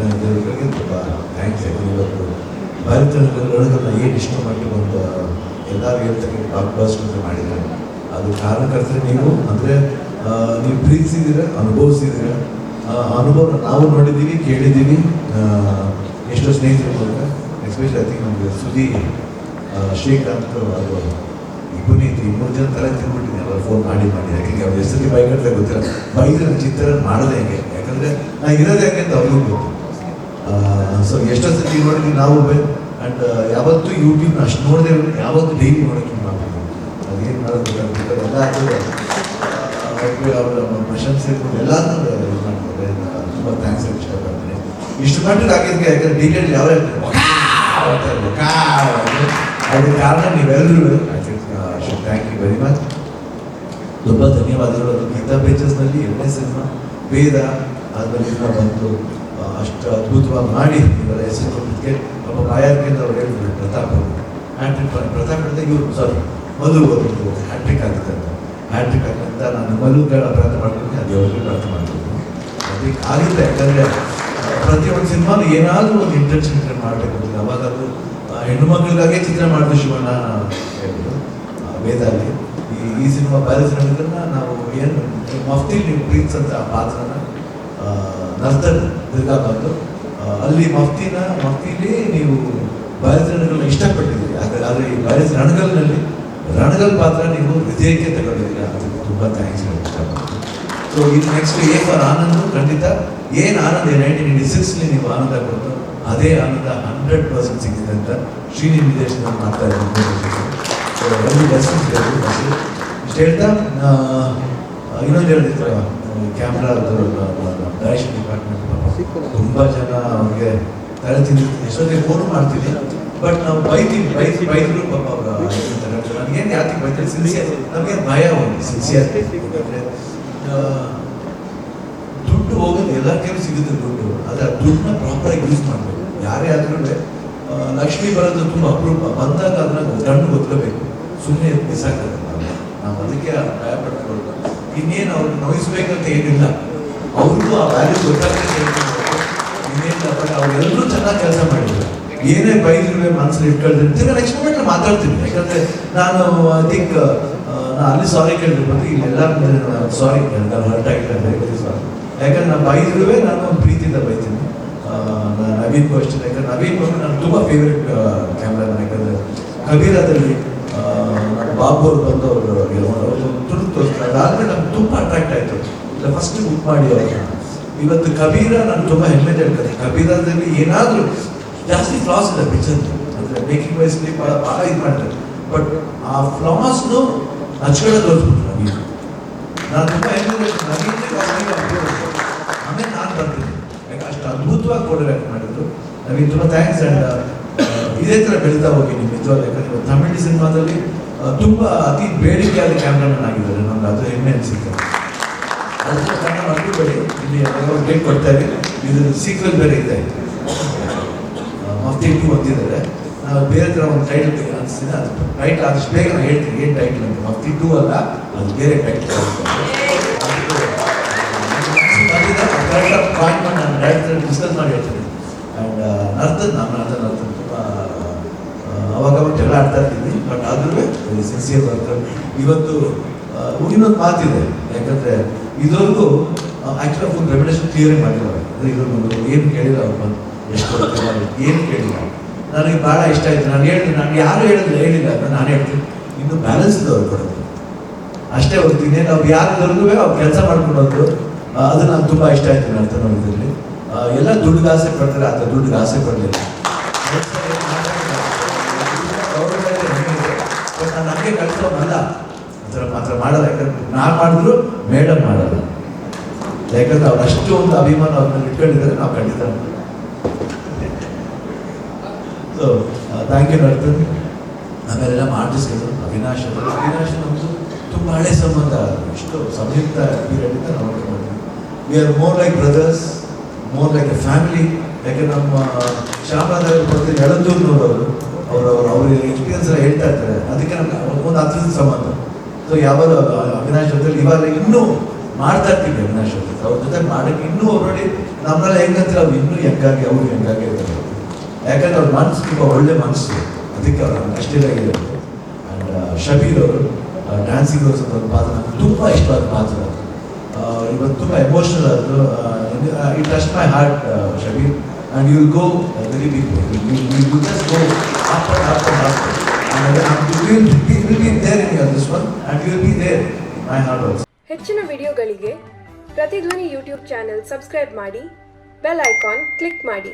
ಅಭಿನಂದನೆಗಳಿಗೆ ತುಂಬ ಥ್ಯಾಂಕ್ಸ್ ಇವತ್ತು ಭಾರತಗಳನ್ನ ಏನು ಇಷ್ಟ ಮಟ್ಟಿಗೆ ಒಂದು ಎಲ್ಲರೂ ಹೇಳ್ತಕ್ಕಂಥ ಬ್ಲಾಕ್ ಬಾಸ್ಟರ್ ಮಾಡಿದ್ದಾರೆ ಅದು ಕಾರಣಕರ್ತರೆ ನೀವು ಅಂದರೆ ನೀವು ಪ್ರೀತಿಸಿದ್ದೀರ ಅನುಭವಿಸಿದ್ದೀರ ಅನುಭವ ನಾವು ನೋಡಿದ್ದೀವಿ ಕೇಳಿದ್ದೀವಿ ಎಷ್ಟೋ ಸ್ನೇಹಿತರ ಮೂಲಕ ಎಸ್ಪೆಷಲಿ ಥಿಂಕ್ ನಮಗೆ ಸುದಿ ಶ್ರೀಕಾಂತ್ ಇಬ್ಬರು ಪುನೀತ್ ಈ ಮೂರು ಜನ ತಲೆ ತಿಂದ್ಬಿಟ್ಟಿದ್ದೀನಿ ಅವ್ರು ಫೋನ್ ಮಾಡಿ ಮಾಡಿ ಯಾಕೆಂದ್ರೆ ಅವ್ರ ಹೆಸರಿಗೆ ಬೈಗಟ್ಟಲೆ ಗೊತ್ತಿಲ್ಲ ಬೈದ್ರೆ ಚಿತ್ರ ಮಾಡೋದೇ ಹೆಂಗೆ ಯಾಕಂದರೆ ನಾನು ಇರೋದೇ ಹೆಂಗೆ ಅಂತ ಅವ್ರಿಗೂ ಗೊತ್ತು ಸೊ ಎಷ್ಟೋ ಸತಿ ನೋಡಿದ್ವಿ ನಾವು ಆ್ಯಂಡ್ ಯಾವತ್ತೂ ಯೂಟ್ಯೂಬ್ನ ಅಷ್ಟು ನೋಡಿದೆ ಯಾವತ್ತೂ ಡೈಲಿ ನೋಡೋಕ್ಕೆ ನಾವು ಅದೇನು ಮಾಡೋದು. ಎಲ್ಲ ಅವರ ಪ್ರಶಂಸೆ ಎಲ್ಲ ಇದು ಮಾಡ್ತಾರೆ. ತುಂಬ ಥ್ಯಾಂಕ್ಸ್ ಇಷ್ಟಪಡ್ತೀನಿ ಇಷ್ಟು ಮಟ್ಟಿಗೆ ಹಾಕಿದ್ಕೆ ಯಾಕಂದ್ರೆ ಡೀಟೇಲ್ ಯಾವ ಅದಕ್ಕೆ ಕಾರಣ ನೀವೆಲ್ಲರೂ ಥ್ಯಾಂಕ್ ಯು ವೆರಿ ಮಚ್ ತುಂಬ ಧನ್ಯವಾದಗಳು. ಅದು ಗೀತಾ ಪೇಜಸ್ನಲ್ಲಿ ಎರಡನೇ ಸಿನಿಮಾ ವೇದ ಆದ್ಮೇಲೆ ಬಂತು. ಅಷ್ಟು ಅದ್ಭುತವಾಗಿ ಮಾಡಿ ಇವರ ಹೆಸರು ಕೊಟ್ಟಿದ್ದಕ್ಕೆ ಒಬ್ಬ ಬಾಯಾರಿಕೆಯಿಂದ ಅವ್ರು ಹೇಳಿದ್ರು ಪ್ರತಾಪ್ ಅವರು. ಹ್ಯಾಟ್ರಿಕ್ ಪ್ರತಾಪ್ ಹೇಳಿದ್ರೆ ಇವರು ಸರ್ ಮಧು ಅವರು ಹ್ಯಾಟ್ರಿಕ್ ಆಗುತ್ತೆ ಅಂತ ಹ್ಯಾಟ್ರಿಕ್ ಆಗಂತ ನಾನು ಮಧುಗಳ ಪ್ರಾರ್ಥನೆ ಮಾಡ್ತೀನಿ ಅದು ಯಾವಾಗಲೂ ಪ್ರಾರ್ಥನೆ ಮಾಡ್ತೀನಿ. ಅದಕ್ಕೆ ಆಗಿಲ್ಲ ಯಾಕಂದರೆ ಪ್ರತಿಯೊಂದು ಸಿನಿಮಾನು ಏನಾದರೂ ಒಂದು ಇಂಟೆನ್ಷನ್ ಮಾಡಬೇಕು. ಅವಾಗ ಅದು ಹೆಣ್ಣು ಮಕ್ಕಳಿಗಾಗೇ ಚಿತ್ರ ಮಾಡಿದ ಶಿವಣ್ಣ ಹೇಳಿದ್ರು ಆ, ವೇದಲ್ಲಿ ಈ ಈ ಸಿನಿಮಾ ಬ್ಯಾಲೆನ್ಸ್ ನಡೆದನ್ನ ನಾವು ಏನು ಮಫ್ತಿ ನೀವು ಅಂತ ಆ ಪಾತ್ರನ ನರ್ತನ್ ದುರ್ಗಾ ಬಂದು ಅಲ್ಲಿ ಮಫ್ತಿನ, ಮಫ್ತಿಲಿ ನೀವು ಬ್ಯಾಲೆನ್ಸ್ ರಣಗಳನ್ನ ಇಷ್ಟಪಟ್ಟಿದ್ದೀರಿ. ಆದರೆ ಈ ಬ್ಯಾಲೆನ್ಸ್ ರಣಗಲ್ನಲ್ಲಿ, ರಣಗಲ್ ಪಾತ್ರ ನೀವು ಹೃದಯಕ್ಕೆ ತಗೊಂಡಿದ್ದೀರಾ ಅದಕ್ಕೆ ತುಂಬ ಥ್ಯಾಂಕ್ಸ್ ಸೊ ಇದು ನೆಕ್ಸ್ಟ್ ಎ ಫಾರ್ ಆನಂದ್, ಖಂಡಿತ. ಏನು ಆನಂದ ನೈನ್ಟೀನ್ ಏಯ್ಟಿ ಸಿಕ್ಸ್ಲಿ ನೀವು ಆನಂದ ಕೊಟ್ಟು ಅದೇ ಆನಂದ ಹಂಡ್ರೆಡ್ ಪರ್ಸೆಂಟ್ ಸಿಕ್ಕಿದೆ ಅಂತ ಶ್ರೀನಿ ನಿರ್ದೇಶನ ಮಾಡ್ತಾ ಇದ್ದಾರೆ. ಇಷ್ಟು ಹೇಳ್ತಾ ಇನ್ನೊಂದು ಹೇಳ್ತಿದ್ರು ಕ್ಯಾಮ್ರಾ ಡೈರೆಕ್ಷನ್ ಡಿಪಾರ್ಟ್ಮೆಂಟ್ ತುಂಬ ಜನ ಅವ್ರಿಗೆ ತಲೆ ಎಷ್ಟೊತ್ತಿಗೆ ಫೋನ್ ಮಾಡ್ತೀನಿ ಬಟ್ ನಾವು ಬೈತೀವಿ ಬೈತಿ ಬೈದ್ರು ಪಾಪ ಅವ್ರು ನನಗೇನು ಯಾಕೆ ಬೈತಾರೆ? ಸಿನ್ಸಿಯರ್ ನಮಗೆ ಭಯ ಒಂದು ಸಿನ್ಸಿಯರ್ ದುಡ್ಡು ಹೋಗೋದು ಎಲ್ಲ ಕೈಲೂ ಸಿಗುತ್ತೆ ದುಡ್ಡು. ಆದರೆ ಆ ದುಡ್ಡನ್ನ ಪ್ರಾಪರಾಗಿ ಯೂಸ್ ಮಾಡಬೇಕು. ಯಾರೇ ಆದ್ರೂ ಲಕ್ಷ್ಮಿ ಬರೋದು ತುಂಬ ಅಪರೂಪ. ಬಂದಾಗ ಅದನ್ನ ಗಂಡು ಗೊತ್ತಬೇಕು ಸುಮ್ಮನೆ ಬಿಸಾಕ್ತದೆ ನಾವು ಅದಕ್ಕೆ ಭಯಪಡ್ತೀವಿ. ಇನ್ನೇನು ಅವ್ರು ನೋಯಿಸ್ಬೇಕಂತ ಏನಿಲ್ಲ. ಅವ್ರಿಗೂ ಆ ವ್ಯಾಲ್ಯೂ ಗೊತ್ತಾಗ್ತದೆ ಇನ್ನೇನಿಲ್ಲ ಬಟ್ ಅವರೆಲ್ಲರೂ ಚೆನ್ನಾಗಿ ಕೆಲಸ ಮಾಡಿದ್ರು. ಏನೇ ಬೈದ್ರು ಮನಸ್ಸಲ್ಲಿ ಇಟ್ಕೊಳ್ತೀನಿ ತಿರ್ಗಾ ನೆಕ್ಸ್ಟ್ ಮೂಮೆಂಟ್ ಮಾತಾಡ್ತೀನಿ. ಯಾಕಂದ್ರೆ ನಾನು ಐ ಥಿಂಕ್ ನಾನು ಅಲ್ಲಿ ಸಾರಿ ಕೇಳಿರ್ಬೋದು ಇಲ್ಲಿ ಎಲ್ಲ ಸಾರಿ ನಾನು ಹರ್ಟ್ ಆಗಿಲ್ಲ ಸಾರಿ ಯಾಕಂದ್ರೆ ನಾನು ಬೈದ್ರೂ ನಾನು ಪ್ರೀತಿಯಿಂದ ಬೈತೀನಿ. ನಾನು ನವೀನ್ ಅಷ್ಟೇ. ಯಾಕಂದ್ರೆ ನವೀನ್ ಬಂದು ನಾನು ತುಂಬ ಫೇವ್ರೆಟ್ ಕ್ಯಾಮ್ರಾ ಯಾಕಂದ್ರೆ ಕಬೀರದಲ್ಲಿ ನಾನು ಬಾಬು ಅವ್ರು ಬಂದು ಅವರು ತುಂಬ ಅಟ್ರಾಕ್ಟ್ ಆಯಿತು ಫಸ್ಟ್ ಬುಕ್ ಮಾಡಿ ಅವ್ರನ್ನ ಇವತ್ತು ಕಬೀರ, ನಾನು ತುಂಬ ಹೆಮ್ಮೆ ಹೇಳ್ಕೊಂಡೆ ಕಬೀರದಲ್ಲಿ ಏನಾದರೂ ಜಾಸ್ತಿ ಫ್ಲಾಸ್ ಇದೆ ಪಿಕ್ಚರ್ ಅಂದರೆ ಮೇಕಿಂಗ್ ವೈಸ್ಲಿ ಭಾಳ ಭಾಳ ಇದು ಮಾಡ್ತಾರೆ. ಬಟ್ ಆ ಫ್ಲಾಸ್ನು ಹಚ್ಕೊಳ್ಳೋದು ನವೀನ್. ನಾನು ತುಂಬ ಹೆಮ್ಮೆ ಆಮೇಲೆ ನಾನು ಬರ್ತೀನಿ ಯಾಕೆ ಅಷ್ಟು ಅದ್ಭುತವಾಗಿ ಕೊಡಬೇಕು ಮಾಡಿದ್ರು. ನಮಗೆ ತುಂಬ ಥ್ಯಾಂಕ್ಸ್ ಆ್ಯಂಡ್ ಇದೇ ಥರ ಬೆಳೀತಾ ಹೋಗಿ ನಿಮ್ಮ ನಿಜವಾದ ಯಾಕಂದ್ರೆ ತಮಿಳು ಸಿನಿಮಾದಲ್ಲಿ ತುಂಬ ಅತಿ ಬೇಡಿಕೆಯಾದ ಕ್ಯಾಮ್ರಾಮನ್ ಆಗಿದ್ದಾರೆ. ನಮ್ಗೆ ಅದು ಹೆಮ್ಮೆ ಅನಿಸುತ್ತೆ. ಅದಕ್ಕೆ ಕನ್ನಡ ಮರ್ತಿಬೇಡಿ ಇಲ್ಲಿ ಡೇಟ್ ಕೊಡ್ತಾ ಇದ್ದೀನಿ. ಇದು ಸೀಕ್ವೆಲ್ ಬೇರೆ ಇದೆ. ಮಫ್ತಿ ಟು ಅಂತಿದ್ದಾರೆ. ನಾವು ಬೇರೆ ಥರ ಒಂದು ಟೈಟಲ್ ಅನಿಸ್ತೀನಿ ಅದು ಟೈಟಲ್ ಆದಷ್ಟು ಬೇಗ ನಾನು ಹೇಳ್ತೀನಿ. ಏನು ಟೈಟಲ್ ಅಂತ. ಮಫ್ತಿ ಟೂ ಅಲ್ಲ, ಅದು ಬೇರೆ ಟೈಟಲ್ ಪಾಯಿಂಟ್ ನಾನು ಡೈರೆಕ್ಟರ್ ಡಿಸ್ಕಸ್ ಮಾಡಿ ಹೇಳ್ತೀನಿ. ಆ್ಯಂಡ್ ನರ್ತನ್ ನಾನು ನರ್ತನ್. ನರ್ತನ್ ಅವಾಗ ಜಗಳ ಆಡ್ತಾ ಇರ್ತೀನಿ ಬಟ್ ಆದ್ರೂ ಸಿನ್ಸಿಯರ್ ವರ್ಕರ್ ಇವತ್ತು ಇನ್ನೊಂದು ಮಾತಿದೆ ಯಾಕಂದ್ರೆ ಇದೊಂದು ಆಕ್ಚುಲಿ ಫುಲ್ ರೆಮಿಡೇಷನ್ ಕ್ಲಿಯರ್ ಮಾಡಿಲ್ಲ ಅಂದ್ರೆ ಏನು ಕೇಳಿಲ್ಲ ಅವ್ರು ಬಂದು ಎಷ್ಟು ಏನು ಕೇಳಿಲ್ಲ. ನನಗೆ ಭಾಳ ಇಷ್ಟ ಆಯ್ತು. ನಾನು ಹೇಳ್ತೀನಿ ನಾನು ಯಾರು ಹೇಳಿದ್ರೆ ಹೇಳಿಲ್ಲ. ನಾನು ಹೇಳ್ತೀನಿ. ಇನ್ನು ಬ್ಯಾಲೆನ್ಸ್ ಇದೆ ಅವ್ರು ಕೊಡೋದು. ಅಷ್ಟೇ ಹೋಗ್ತೀನಿ ನಾವು ಅವ್ರು ಯಾರು ದೊರೆಗೂ ಅವ್ರು ಕೆಲಸ ಮಾಡ್ಕೊಂಡು ಅದು ನಾನು ತುಂಬ ಇಷ್ಟ ಆಯ್ತು ನರ್ತನ ಇದರಲ್ಲಿ ಎಲ್ಲ ದುಡ್ಡಿಗೆ ಆಸೆ ಪಡ್ತಾರೆ. ಆತ ದುಡ್ಡಿಗೆ ಆಸೆ ಪಡಲಿಲ್ಲ. ನನಗೆ ಕಳ್ಸೋನಲ್ಲ ಅದರ ಮಾತ್ರ ಮಾಡಲ್ಲ, ಯಾಕಂದ್ರೆ ನಾನು ಮಾಡಿದ್ರು ಮೇಡಮ್ ಮಾಡೋದು ಯಾಕಂದ್ರೆ ಅವ್ರು ಅಷ್ಟು ಒಂದು ಅಭಿಮಾನ ಅವ್ರನ್ನ ಇಟ್ಕೊಂಡಿದ್ದಾರೆ, ನಾವು ಖಂಡಿತ ಸೊ ಥ್ಯಾಂಕ್ ಯು ನರ್ತನ್. ಆಮೇಲೆಲ್ಲ ಆರ್ಟಿಸ್ಟ್ಗಳು ಅವಿನಾಶ್ ಅವಿನಾಶ್ ನಮ್ಮದು ತುಂಬ ಹಳೆ ಸಂಬಂಧ, ಇಷ್ಟು ಸಂಯುಕ್ತ ಪೀರಿಯಡಿಂದ ನಾವು ಮಾಡ್ತೀವಿ we are more like brothers more like a family ಯಾಕೆ ನಮ್ಮ ಶ್ಯಾಮರಾಜ್ ಬರ್ತೀನಿ ಎಳಂದೂರು ನೋಡೋರು ಅವರು ಅವರು ಎಕ್ಸ್ಪೀರಿಯನ್ಸ್ ಹೇಳ್ತಾ ಇರ್ತಾರೆ. ಅದಕ್ಕೆ ನಮ್ಗೆ ಒಂದು ಹತ್ತಿರದ ಸಂಬಂಧ. ಸೊ ಯಾವಾಗ ಅವಿನಾಶ್ ಜೊತೆ ಇವಾಗ ಇನ್ನೂ ಮಾಡ್ತಾ ಇರ್ತೀವಿ ಅವಿನಾಶ್ ಜೊತೆ. ಅವ್ರ ಜೊತೆ ಮಾಡಕ್ಕೆ ಇನ್ನೂ ಅವ್ರು ನೋಡಿ ನಮ್ಮಲ್ಲಿ ಹೆಂಗಂದ್ರೆ ಅವ್ರು ಇನ್ನೂ ಹೆಂಗಾಗಿ ಅವ್ರು ಹೆಂಗಾಗಿ ಇರ್ತಾರೆ. ಯಾಕಂದ್ರೆ ಅವ್ರ ಮನಸ್ಸು ತುಂಬ ಒಳ್ಳೆ ಮನಸ್ಸು ಅದಕ್ಕೆ ಅವ್ರು ಅಷ್ಟಿದಾಗಿರುತ್ತೆ ಆ್ಯಂಡ್ ಶಬೀರ್ ಅವರು ಡ್ಯಾನ್ಸಿಂಗ್ ಅವರು ಒಂದು ಪಾತ್ರ ನನಗೆ ತುಂಬ ಇಷ್ಟವಾದ ಪಾತ್ರ. ಇವತ್ತು ತುಂಬ ಎಮೋಷನಲ್ ಆದರು. It touch my heart Shabir. And up and up and big you and you will be, you will be there in this one and you will be there. My heart also. ಹೆಚ್ಚಿನ ವಿಡಿಯೋಗಳಿಗೆ ಪ್ರತಿಧ್ವನಿ YouTube channel subscribe ಮಾಡಿ bell icon click ಮಾಡಿ